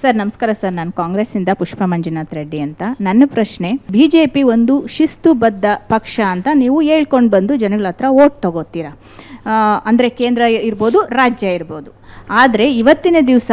Sir, ನಮಸ್ಕಾರ sir. ನಾನು ಕಾಂಗ್ರೆಸ್ಸಿಂದ ಪುಷ್ಪ ಮಂಜುನಾಥ್ ರೆಡ್ಡಿ ಅಂತ. ನನ್ನ ಪ್ರಶ್ನೆ ಬಿ ಜೆ ಪಿ ಒಂದು ಶಿಸ್ತುಬದ್ಧ ಪಕ್ಷ ಅಂತ ನೀವು ಹೇಳ್ಕೊಂಡು ಬಂದು ಜನಗಳ ಹತ್ರ ಓಟ್ ತಗೋತೀರಾ? ಅಂದರೆ ಕೇಂದ್ರ ಇರ್ಬೋದು, ರಾಜ್ಯ ಇರ್ಬೋದು. ಆದರೆ ಇವತ್ತಿನ ದಿವಸ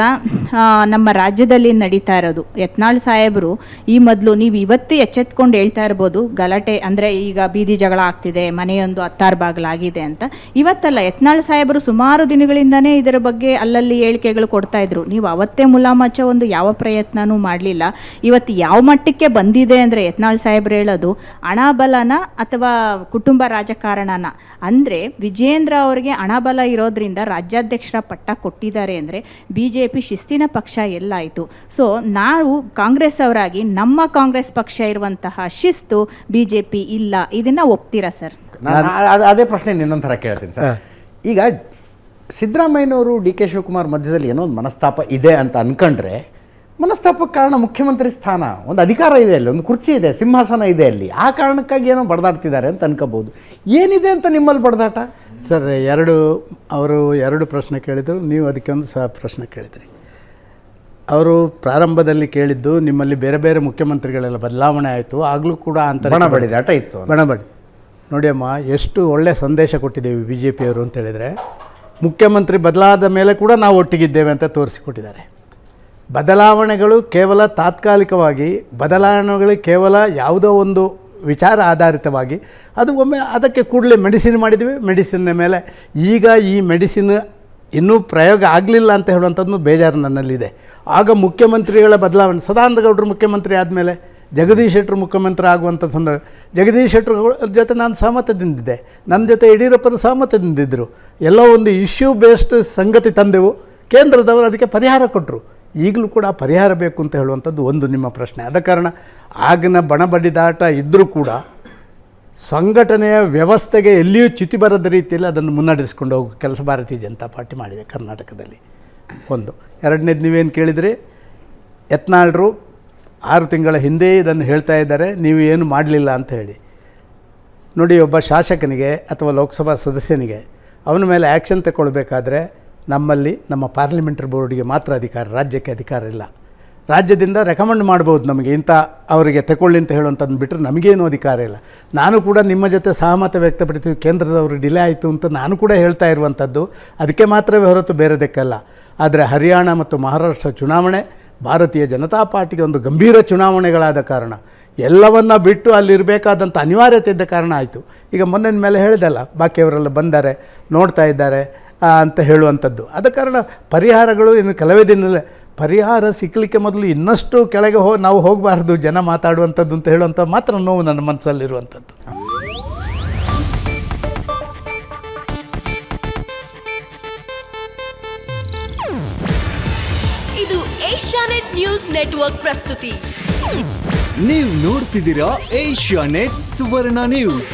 ನಮ್ಮ ರಾಜ್ಯದಲ್ಲಿ ನಡೀತಾ ಇರೋದು. ಯತ್ನಾಳ್ ಸಾಹೇಬರು, ಈ ಮೊದಲು ನೀವು ಇವತ್ತು ಎಚ್ಚೆತ್ಕೊಂಡು ಹೇಳ್ತಾ ಇರ್ಬೋದು, ಗಲಾಟೆ ಅಂದರೆ ಈಗ ಬೀದಿ ಜಗಳ ಆಗ್ತಿದೆ, ಮನೆಯೊಂದು ಹತ್ತಾರು ಬಾಗಿಲಾಗಿದೆ ಅಂತ. ಇವತ್ತಲ್ಲ ಯತ್ನಾಳ್ ಸಾಹೇಬರು ಸುಮಾರು ದಿನಗಳಿಂದನೇ ಇದರ ಬಗ್ಗೆ ಅಲ್ಲಲ್ಲಿ ಹೇಳಿಕೆಗಳು ಕೊಡ್ತಾ ಇದ್ರು. ನೀವು ಅವತ್ತೇ ಮುಲಾಮಚ್ಚ ಒಂದು ಯಾವ ಪ್ರಯತ್ನನೂ ಮಾಡಲಿಲ್ಲ. ಇವತ್ತು ಯಾವ ಮಟ್ಟಕ್ಕೆ ಬಂದಿದೆ ಅಂದರೆ ಯತ್ನಾಳ್ ಸಾಹೇಬ್ರು ಹೇಳೋದು ಹಣಬಲನ ಅಥವಾ ಕುಟುಂಬ ರಾಜಕಾರಣನ. ಅಂದರೆ ವಿಜೇಂದ್ರ ಅವರಿಗೆ ಹಣಬಲ ಇರೋದ್ರಿಂದ ರಾಜ್ಯಾಧ್ಯಕ್ಷರ ಪಟ್ಟ ಕೊಟ್ಟಿದ್ದಾರೆ ಅಂದರೆ ಬಿ ಜೆ ಪಿ ಪಕ್ಷ ಎಲ್ಲಾಯಿತು ಸೊ ನಾವು ಕಾಂಗ್ರೆಸ್ ಅವರಾಗಿ ನಮ್ಮ ಕಾಂಗ್ರೆಸ್ ಪಕ್ಷ ಇರುವಂತಹ ಶಿಸ್ತು ಬಿ ಜೆ ಪಿ ಇಲ್ಲ. ಇದನ್ನ ಒಪ್ತೀರಾ ಸರ್? ನಾನು ಅದ್- ಅದೇ ಪ್ರಶ್ನೆ ನಿನ್ನೊಂಥರ ಥರ ಕೇಳ್ತೀನಿ ಸರ್. ಈಗ ಸಿದ್ದರಾಮಯ್ಯನವರು ಡಿ ಕೆ ಶಿವಕುಮಾರ್ ಮಧ್ಯದಲ್ಲಿ ಏನೋ ಒಂದು ಮನಸ್ತಾಪ ಇದೆ ಅಂತ ಅನ್ಕೊಂಡ್ರೆ ಮನಸ್ತಾಪಕ್ಕೆ ಕಾರಣ ಮುಖ್ಯಮಂತ್ರಿ ಸ್ಥಾನ. ಒಂದು ಅಧಿಕಾರ ಇದೆ ಅಲ್ಲಿ ಒಂದು ಕುರ್ಚಿ ಇದೆ ಸಿಂಹಾಸನ ಇದೆ ಅಲ್ಲಿ. ಆ ಕಾರಣಕ್ಕಾಗಿ ಏನೋ ಬಡದಾಡ್ತಿದ್ದಾರೆ ಅಂತ ಅನ್ಕೋಬಹುದು. ಏನಿದೆ ಅಂತ ನಿಮ್ಮಲ್ಲಿ ಬಡದಾಟ? ಸರ್ ಎರಡು ಅವರು ಎರಡು ಪ್ರಶ್ನೆ ಕೇಳಿದರು ನೀವು ಅದಕ್ಕೊಂದು ಸಹ ಪ್ರಶ್ನೆ ಕೇಳಿದ್ರಿ. ಅವರು ಪ್ರಾರಂಭದಲ್ಲಿ ಕೇಳಿದ್ದು ನಿಮ್ಮಲ್ಲಿ ಬೇರೆ ಬೇರೆ ಮುಖ್ಯಮಂತ್ರಿಗಳೆಲ್ಲ ಬದಲಾವಣೆ ಆಯಿತು ಆಗಲೂ ಕೂಡ ಅಂತ ಬಣ ಇತ್ತು ಬಣ ಬಣಬಡಿ. ನೋಡಿ ಅಮ್ಮ ಎಷ್ಟು ಒಳ್ಳೆ ಸಂದೇಶ ಕೊಟ್ಟಿದ್ದೇವೆ ಬಿ ಜೆ ಪಿಯವರು ಅಂತ ಹೇಳಿದರೆ ಮುಖ್ಯಮಂತ್ರಿ ಬದಲಾದ ಮೇಲೆ ಕೂಡ ನಾವು ಒಟ್ಟಿಗಿದ್ದೇವೆ ಅಂತ ತೋರಿಸಿಕೊಟ್ಟಿದ್ದಾರೆ. ಬದಲಾವಣೆಗಳು ಕೇವಲ ತಾತ್ಕಾಲಿಕವಾಗಿ ಬದಲಾವಣೆಗಳು ಕೇವಲ ಯಾವುದೋ ಒಂದು ವಿಚಾರ ಆಧಾರಿತವಾಗಿ ಅದು ಒಮ್ಮೆ ಅದಕ್ಕೆ ಕೂಡಲೇ ಮೆಡಿಸಿನ್ ಮಾಡಿದ್ವಿ ಮೆಡಿಸಿನ್ನ ಮೇಲೆ ಈಗ ಈ ಮೆಡಿಸಿನ್ ಇನ್ನೂ ಪ್ರಯೋಗ ಆಗಲಿಲ್ಲ ಅಂತ ಹೇಳುವಂಥದ್ದು ಬೇಜಾರು ನನ್ನಲ್ಲಿದೆ. ಆಗ ಮುಖ್ಯಮಂತ್ರಿಗಳ ಬದಲಾವಣೆ ಸದಾನಂದ ಗೌಡರು ಮುಖ್ಯಮಂತ್ರಿ ಆದಮೇಲೆ, ಜಗದೀಶ್ ಶೆಟ್ಟರು ಮುಖ್ಯಮಂತ್ರಿ ಆಗುವಂಥ ಸಂದರ್ಭ, ಜಗದೀಶ್ ಶೆಟ್ಟರ್ ಜೊತೆ ನಾನು ಸಹಮತದಿಂದಿದ್ದೆ ನನ್ನ ಜೊತೆ ಯಡಿಯೂರಪ್ಪರು ಸಹಮತದಿಂದಿದ್ದರು ಎಲ್ಲ ಒಂದು ಇಶ್ಯೂ ಬೇಸ್ಡ್ ಸಂಗತಿ ತಂದೆವು. ಕೇಂದ್ರದವರು ಅದಕ್ಕೆ ಪರಿಹಾರ ಕೊಟ್ಟರು ಈಗಲೂ ಕೂಡ ಪರಿಹಾರ ಬೇಕು ಅಂತ ಹೇಳುವಂಥದ್ದು ಒಂದು ನಿಮ್ಮ ಪ್ರಶ್ನೆ. ಆದ ಕಾರಣ ಆಗಿನ ಬಣಬಡಿದಾಟ ಇದ್ದರೂ ಕೂಡ ಸಂಘಟನೆಯ ವ್ಯವಸ್ಥೆಗೆ ಎಲ್ಲಿಯೂ ಚ್ಯುತಿ ಬರದ ರೀತಿಯಲ್ಲಿ ಅದನ್ನು ಮುನ್ನಡೆಸ್ಕೊಂಡು ಹೋಗೋ ಕೆಲಸ ಭಾರತೀಯ ಜನತಾ ಪಾರ್ಟಿ ಮಾಡಿದೆ ಕರ್ನಾಟಕದಲ್ಲಿ. ಒಂದು. ಎರಡನೇದು ನೀವೇನು ಕೇಳಿದರೆ? ಯತ್ನಾಳರು ಆರು ತಿಂಗಳ ಹಿಂದೆ ಇದನ್ನು ಹೇಳ್ತಾ ಇದ್ದಾರೆ, ನೀವು ಏನು ಮಾಡಲಿಲ್ಲ ಅಂತ ಹೇಳಿ. ನೋಡಿ, ಒಬ್ಬ ಶಾಸಕನಿಗೆ ಅಥವಾ ಲೋಕಸಭಾ ಸದಸ್ಯನಿಗೆ ಅವನ ಮೇಲೆ ಆ್ಯಕ್ಷನ್ ತಗೊಳ್ಬೇಕಾದ್ರೆ ನಮ್ಮಲ್ಲಿ ನಮ್ಮ ಪಾರ್ಲಿಮೆಂಟ್ರಿ ಬೋರ್ಡಿಗೆ ಮಾತ್ರ ಅಧಿಕಾರ, ರಾಜ್ಯಕ್ಕೆ ಅಧಿಕಾರ ಇಲ್ಲ. ರಾಜ್ಯದಿಂದ ರೆಕಮೆಂಡ್ ಮಾಡ್ಬೋದು ನಮಗೆ ಇಂಥ ಅವರಿಗೆ ತಗೊಳ್ಳಿ ಅಂತ ಹೇಳುವಂಥದ್ದು ಬಿಟ್ಟರೆ ನಮಗೇನು ಅಧಿಕಾರ ಇಲ್ಲ. ನಾನು ಕೂಡ ನಿಮ್ಮ ಜೊತೆ ಸಹಮತ ವ್ಯಕ್ತಪಡಿಸಿ ಕೇಂದ್ರದವರು ಡಿಲೇ ಆಯಿತು ಅಂತ ನಾನು ಕೂಡ ಹೇಳ್ತಾ ಇರುವಂಥದ್ದು. ಅದಕ್ಕೆ ಮಾತ್ರವೇ ಹೊರತು ಬೇರೆದಕ್ಕಲ್ಲ ಆದರೆ ಹರಿಯಾಣ ಮತ್ತು ಮಹಾರಾಷ್ಟ್ರ ಚುನಾವಣೆ ಭಾರತೀಯ ಜನತಾ ಪಾರ್ಟಿಗೆ ಒಂದು ಗಂಭೀರ ಚುನಾವಣೆಗಳಾದ ಕಾರಣ. ಎಲ್ಲವನ್ನ ಬಿಟ್ಟು ಅಲ್ಲಿರಬೇಕಾದಂಥ ಅನಿವಾರ್ಯತೆ ಇದ್ದ ಕಾರಣ ಆಯಿತು. ಈಗ ಮೊನ್ನೆ ಮೇಲೆ ಹೇಳಿದಲ್ಲ, ಬಾಕಿಯವರೆಲ್ಲ ಬಂದರೆ, ನೋಡ್ತಾ ಇದ್ದಾರೆ ಅಂತ ಹೇಳುವಂಥದ್ದು. ಆದ ಕಾರಣ ಪರಿಹಾರಗಳು ಇನ್ನು ಕೆಲವೇ ದಿನದಲ್ಲೇ ಪರಿಹಾರ ಸಿಕ್ಕಲಿಕ್ಕೆ ಮೊದಲು ಇನ್ನಷ್ಟು ಕೆಳಗೆ ಹೋ ನಾವು ಹೋಗಬಾರ್ದು ಜನ ಮಾತಾಡುವಂಥದ್ದು ಅಂತ ಹೇಳುವಂಥ ಮಾತ್ರ ನೋವು ನನ್ನ ಮನಸ್ಸಲ್ಲಿರುವಂಥದ್ದು. ಇದು ಏಷ್ಯಾನೆಟ್ ನ್ಯೂಸ್ ನೆಟ್ವರ್ಕ್ ಪ್ರಸ್ತುತಿ. ನೀವು ನೋಡ್ತಿದ್ದೀರಾ ಏಷ್ಯಾ ನೆಟ್ ಸುವರ್ಣ ನ್ಯೂಸ್.